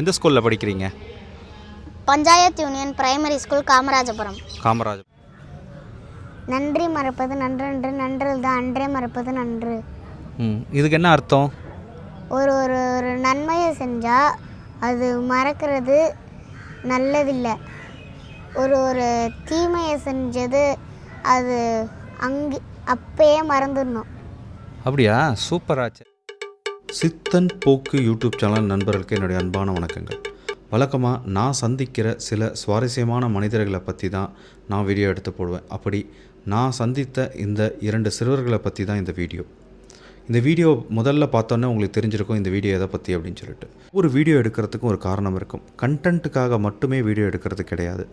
எந்த ஸ்கூலில் படிக்கிறீங்க? Panchayat union primary school Kamarajapuram. Kamaraj நன்றி மறப்பது நன்றன்று நன்று தான் அன்றே மறப்பது நன்று. ம் இதுக்கு என்ன அர்த்தம்? ஒரு ஒரு ஒரு நன்மையை செஞ்சால் அது மறக்கிறது நல்லதில்லை. ஒரு ஒரு தீமையை செஞ்சது அது அங்கே அப்பயே மறந்துடணும். அப்படியா? சூப்பராச்சு. சித்தன் போக்கு யூடியூப் சேனல் நண்பர்களுக்கு என்னுடைய அன்பான வணக்கங்கள். வழக்கமாக நான் சந்திக்கிற சில சுவாரஸ்யமான மனிதர்களை பற்றி தான் நான் வீடியோ எடுத்து போடுவேன். அப்படி நான் சந்தித்த இந்த இரண்டு சிறுவர்களை பற்றி தான் இந்த வீடியோ இந்த வீடியோ முதல்ல பார்த்தோன்னே உங்களுக்கு தெரிஞ்சிருக்கும் இந்த வீடியோ எதை பற்றி அப்படின்னு சொல்லிட்டு. ஒரு வீடியோ எடுக்கிறதுக்கும் ஒரு காரணம் இருக்கும். கண்டென்ட்டுக்காக மட்டுமே வீடியோ எடுக்கிறது கிடையாது.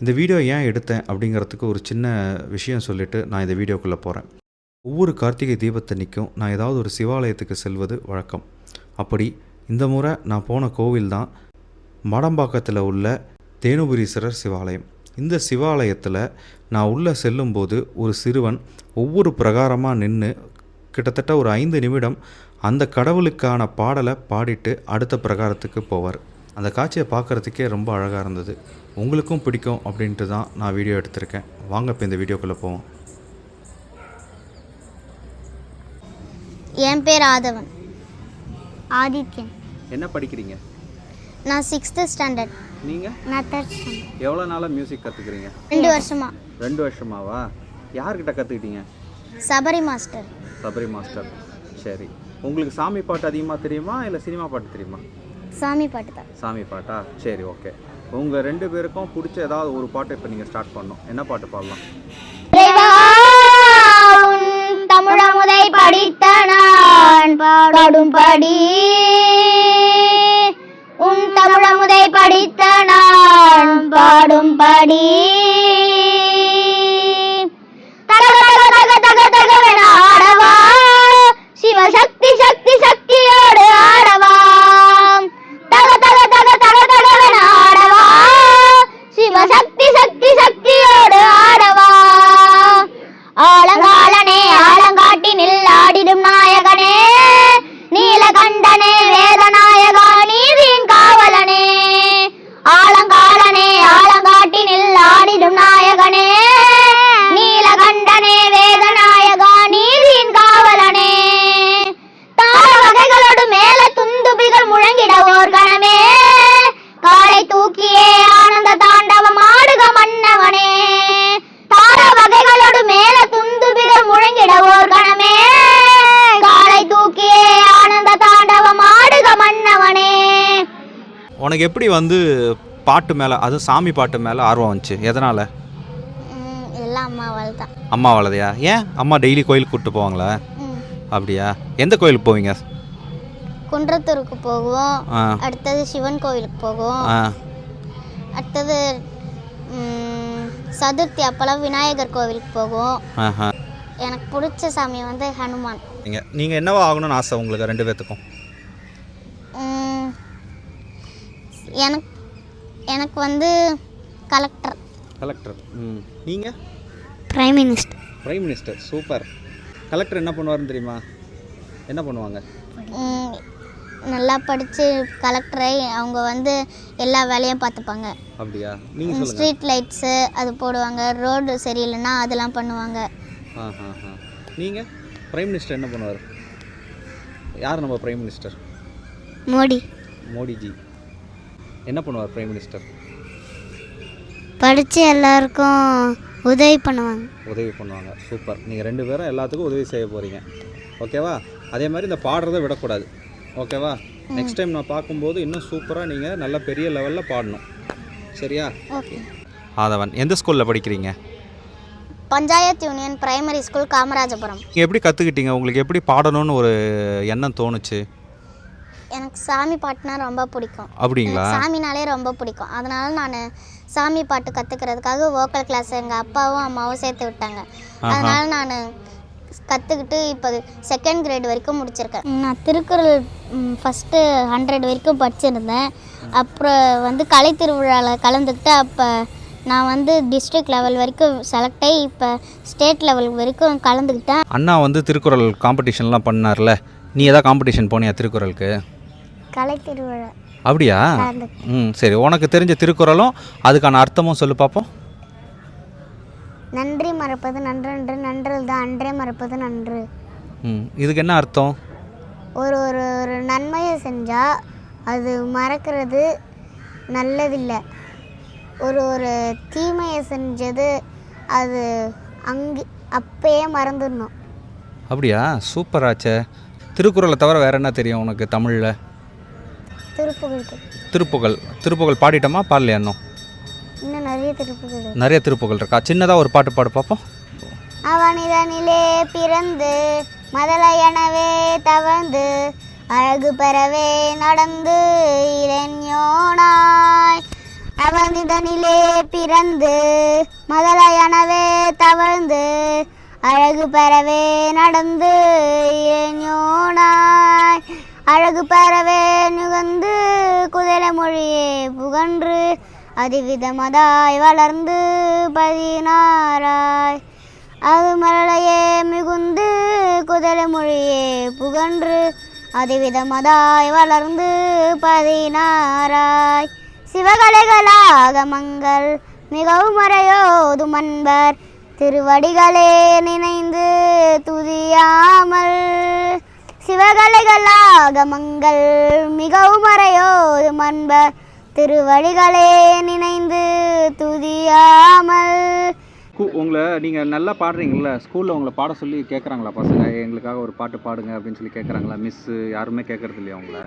இந்த வீடியோ ஏன் எடுத்தேன் அப்படிங்கிறதுக்கு ஒரு சின்ன விஷயம் சொல்லிவிட்டு நான் இந்த வீடியோக்குள்ளே போகிறேன் ஒவ்வொரு கார்த்திகை தீபத்தன்னைக்கும் நான் ஏதாவது ஒரு சிவாலயத்துக்கு செல்வது வழக்கம். அப்படி இந்த முறை நான் போன கோவில் தான் மடம்பாக்கத்தில் உள்ள தேனுபுரீஸ்வரர் சிவாலயம். இந்த சிவாலயத்தில் நான் உள்ளே செல்லும்போது ஒரு சிறுவன் ஒவ்வொரு பிரகாரமாக நின்று கிட்டத்தட்ட ஒரு ஐந்து நிமிடம் அந்த கடவுளுக்கான பாடலை பாடிட்டு அடுத்த பிரகாரத்துக்கு போவார். அந்த காட்சியை பார்க்குறதுக்கே ரொம்ப அழகாக இருந்தது. உங்களுக்கும் பிடிக்கும் அப்படின்ட்டு தான் நான் வீடியோ எடுத்திருக்கேன். வாங்க இப்போ இந்த வீடியோக்குள்ளே போவோம். என் பேர் ஆதவன். ஆதித்யன். என்ன படிக்கிறீங்க? நான் சிக்ஸ்த்து ஸ்டாண்டர்ட் நீங்கள் நான் தேர்ட் ஸ்டாண்டர்ட் எவ்வளோ நாளாக மியூசிக் கற்றுக்குறீங்க ரெண்டு வருஷமா. ரெண்டு வருஷமாவா? யார்கிட்ட கற்றுக்கிட்டீங்க சபரி மாஸ்டர். சபரி மாஸ்டர். சரி. உங்களுக்கு சாமி பாட்டு அதிகமாக தெரியுமா இல்லை சினிமா பாட்டு தெரியுமா? சாமி பாட்டு தான். சாமி பாட்டா? சரி ஓகே உங்கள் ரெண்டு பேருக்கும் பிடிச்ச ஏதாவது ஒரு பாட்டு இப்போ நீங்கள் ஸ்டார்ட் பண்ணணும். என்ன பாட்டு பாடலாம்? பாடும்படி உனக்கு எப்படி வந்து பாட்டு மேலே அதுவும் சாமி பாட்டு மேலே ஆர்வம் வந்துச்சு? எதனால்? எல்லாம் அம்மாவால் தான். அம்மா வளதையா ஏன்? அம்மா டெய்லி கோயிலுக்கு கூப்பிட்டு போவாங்களா? அப்படியா? எந்த கோயிலுக்கு போவீங்க? குன்றத்தூருக்கு போகுவோம். ஆ. அடுத்தது சிவன் கோவிலுக்கு போகுவோம். ஆ. அடுத்தது ம், சதுர்த்தி அப்போல்லாம் விநாயகர் கோவிலுக்கு போகுவோம். ஆஹா. எனக்கு பிடிச்ச சாமி வந்து ஹனுமான். நீங்கள் நீங்கள் என்னவா ஆகணும்னு ஆசை உங்களுக்கு ரெண்டு பேர்த்துக்கும் ம், எனக்கு எனக்கு வந்து கலெக்டர் கலெக்டர் ம். நீங்கள் prime minister prime minister super collector என்ன பண்ணுவாருன்னு தெரியுமா? என்ன பண்ணுவாங்க? நல்லா படித்து கலெக்டரை அவங்க வந்து எல்லா வேலையும் பார்த்துப்பாங்க. அப்படியா? நீங்கள் சொல்லுங்கள் ஸ்ட்ரீட் லைட்ஸு அது போடுவாங்க. ரோடு சரியில்லைன்னா அதெல்லாம் பண்ணுவாங்க. ஆ நீங்கள் பிரைம் மினிஸ்டர் என்ன பண்ணுவார்? யார் நம்ம பிரைம் மினிஸ்டர் மோடி. மோடிஜி. என்ன பண்ணுவார் பிரைம் மினிஸ்டர் படித்து எல்லாருக்கும் உதவி பண்ணுவாங்க. உதவி பண்ணுவாங்க. சூப்பர் நீங்கள் ரெண்டு பேரும் எல்லாத்துக்கும் உதவி செய்ய போகிறீங்க ஓகேவா? அதே மாதிரி இந்த பாடுறதை விடக்கூடாது. ஓகேவா? நெக்ஸ்ட் டைம் நான் பார்க்கும்போது இன்னும் சூப்பராக நீங்கள் நல்ல பெரிய லெவலில் பாடணும். சரியா? ஆதவன் எந்த ஸ்கூலில் படிக்கிறீங்க? Panchayat union primary school Kamarajapuram. நீங்கள் எப்படி கற்றுக்கிட்டீங்க உங்களுக்கு எப்படி பாடணும்னு ஒரு எண்ணம் தோணுச்சு? எனக்கு சாமி பாட்டுனா ரொம்ப பிடிக்கும். அப்படிங்களா? சாமினாலே ரொம்ப பிடிக்கும். அதனால நான் சாமி பாட்டு கற்றுக்கிறதுக்காக வோக்கல் கிளாஸ் எங்கள் அப்பாவும் அம்மாவும் சேர்த்து விட்டாங்க. அதனால நான் கற்றுக்கிட்டு இப்போ செகண்ட் கிரேட் வரைக்கும் முடிச்சிருக்கேன். நான் திருக்குறள் ஃபஸ்ட்டு ஹண்ட்ரட் வரைக்கும் படிச்சிருந்தேன். அப்புறம் வந்து கலை திருவிழாவில் கலந்துக்கிட்டு அப்போ நான் வந்து டிஸ்ட்ரிக்ட் லெவல் வரைக்கும் செலக்ட் ஆகி இப்போ ஸ்டேட் லெவல் வரைக்கும் கலந்துக்கிட்டேன். அண்ணா வந்து திருக்குறள் காம்படிஷன்லாம் பண்ணார்ல. நீ எதாவது காம்படிஷன் போனியா திருக்குறளுக்கு? கலை திருவிழா அப்படியா ம் சரி. உனக்கு தெரிஞ்ச திருக்குறளும் அதுக்கான அர்த்தமும் சொல்லு பார்ப்போம் நன்றி மறப்பது நன்றன்று நன்றல் தான் அன்றே மறப்பது நன்று. ம் இதுக்கு என்ன அர்த்தம்? ஒரு ஒரு ஒரு நன்மையை செஞ்சால் அது மறக்கிறது நல்லதில்லை. ஒரு ஒரு தீமையை செஞ்சது அது அங்கே அப்பயே மறந்துடணும். அப்படியா? சூப்பராச்சே. திருக்குறளை தவிர வேற என்ன தெரியும் உனக்கு தமிழில்? திருப்புகளுக்கு திருப்புகழ் திருப்புகழ் பாடிட்டோமா? பாடலையா இன்னும்? இன்னும் நிறைய திருப்புகள் நிறைய திருப்புகழ் இருக்கா? சின்னதாக ஒரு பாட்டு பாடு பார்ப்போம் அவனிதனிலே பிறந்து மதலையனவே தவழ்ந்து அழகு பெறவே நடந்து இளைஞனாய் அவனிதனிலே பிறந்து மதலையனவே தவழ்ந்து அழகு பெறவே நடந்து இளைஞனாய் அழகு பெறவே நுகர்ந்து குதிரை மொழியே புகன்று அதிவிதமதாய் வளர்ந்து பதினாராய் அது மரளையே மிகுந்து குதிரை மொழியே புகன்று அதிவிதமதாய் வளர்ந்து பதினாராய் சிவகலைகளாக மங்கள் மிகவும் மறையோது அன்பர் திருவடிகளே நினைந்து துதியாமல் சிவகலைகளாக மங்கள் மிகவும் மறையோதும் அன்பர். திருவடிகளே நினைந்து துதியாமல். உங்களை நீங்கள் நல்லா பாடுறீங்களா ஸ்கூலில் உங்களை பாட சொல்லி கேட்குறாங்களா பசங்க? எங்களுக்காக ஒரு பாட்டு பாடுங்க அப்படின்னு சொல்லி கேட்குறாங்களா மிஸ்ஸு யாருமே கேட்குறது இல்லையா உங்களை?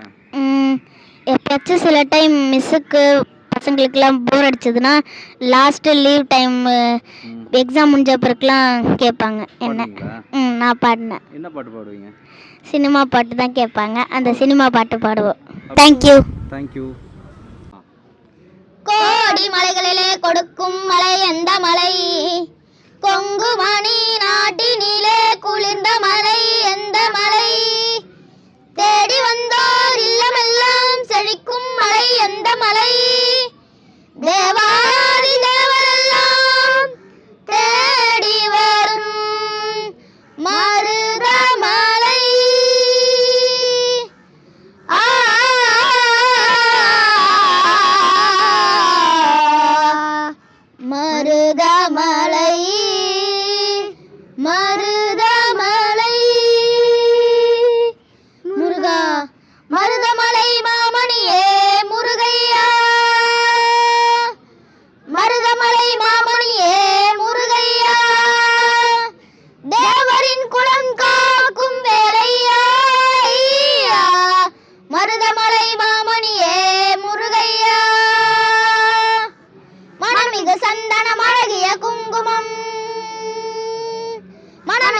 எப்பயாச்சும் சில டைம் மிஸ்ஸுக்கு பசங்களுக்கெல்லாம் போர் அடிச்சதுன்னா லாஸ்ட்டு லீவ் டைம் எக்ஸாம் முடிஞ்ச பிறகுலாம் கேட்பாங்க. என்ன? ம் நான் பாடினேன். என்ன பாட்டு பாடுவீங்க? சினிமா பாட்டு தான் கேட்பாங்க. அந்த சினிமா பாட்டு பாடுவோம். தேங்க்யூ தேங்க்யூ கோடி மலைகளிலே கொடுக்கும் மலை எந்த மலை? கொங்கு மணி நாட்டினிலே குளிர்ந்த மலை எந்த மலை? தேடி வந்தோர் இல்லமெல்லாம் செழிக்கும் மலை எந்த மலை? தேவாதி தேவரெல்லாம் தேடி வரும் மருத மலை மருத மலை மருத மலை முருகா மருதமலை மாமணியே முருகை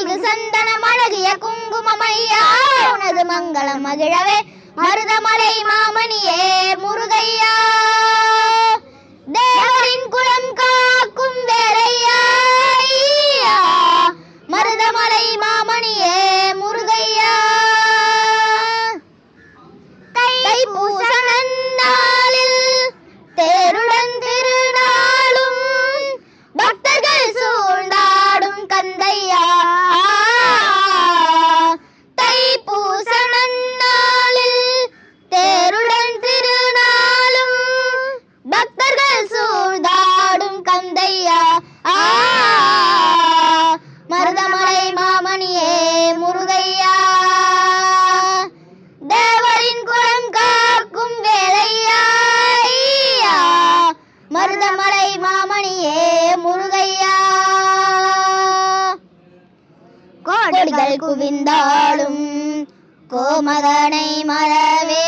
மனமிகு சந்தனம் அழகிய குங்குமமையா? உனது மங்களம் மகிழவே மருதமலை மாமணியே முருகையா. தேவரின் குலம் கா குவிந்தாலும் கோமகனை மறவே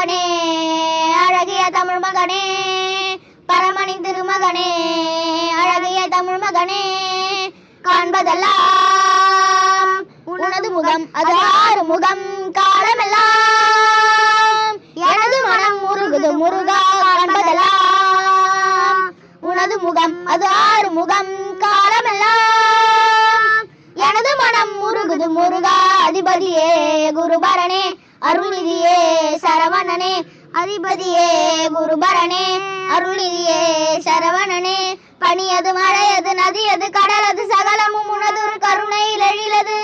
மகனே அழகிய தமிழ் மகனே பரமணி திருமகனே அழகிய தமிழ் மகனே காண்பதெல்லாம் உனது முகம் அது ஆறு முகம் காலமெல்லாம் எனது மனம் முருகுது முருகா காண்பதெல்லாம் உனது முகம் அது ஆறு முகம் காலமெல்லாம் எனது மனம் முருகுது முருகா அதிபதியே குருபரணே அருள்நிதியே சரவணனே அதிபதியே குருபரனே. அருள்நிதியே சரவணனே பனியது மழையது நதியது கடலது சகலமும் உனதொரு ஒரு கருணையில் எழிலது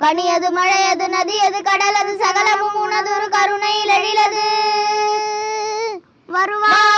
பனியது மழையது நதியது கடலது சகலமும் உனதொரு கருணையில் எழிலது வருவாய்